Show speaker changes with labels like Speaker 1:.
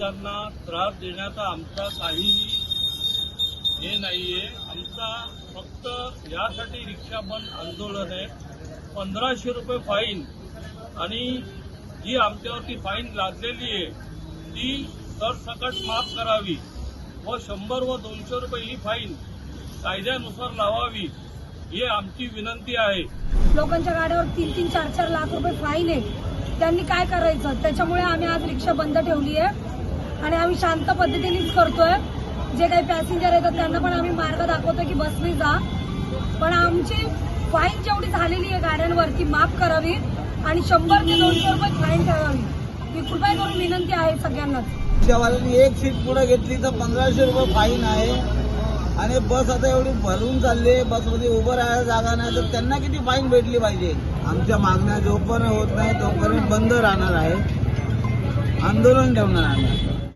Speaker 1: नागरिकांना त्रास देण्याचा आमचा काहीही हे नाहीये. आमचा फक्त यासाठी रिक्षा बंद आंदोलन आहे. पंधराशे रुपये फाईन. आणि जी आमच्यावरती फाईन लादलेली आहे ती सरसकट माफ करावी व शंभर व दोनशे रुपये ही फाईन कायद्यानुसार लावावी ही आमची विनंती आहे.
Speaker 2: लोकांच्या गाड्यावर तीन तीन चार चार लाख रुपये फाईन आहे. त्यांनी काय करायचं? त्याच्यामुळे आम्ही आज रिक्षा बंद ठेवली आहे. आणि आम्ही शांत पद्धतीनेच करतोय. जे काही पॅसेंजर येतात त्यांना पण आम्ही मार्ग दाखवतो की बसने जा. पण आमची फाईन जेवढी झालेली आहे गाड्यांवरती माफ करावी आणि शंभर ते दोनशे रुपये फाईन ठेवावी. ही कृपया करून विनंती आहे सगळ्यांनाच.
Speaker 3: रिक्षावाल्यांनी एक सीट पुढे घेतली तर पंधराशे रुपये फाईन आहे. आणि बस आता एवढी भरून चालली आहे. बसमध्ये उभं राहायला जागा नाही तर त्यांना किती फाईन भेटली पाहिजे? आमच्या मागण्या जोपर्यंत होत नाही तोपर्यंत बंद राहणार आहे. आंदोलन ठेवणार आम्ही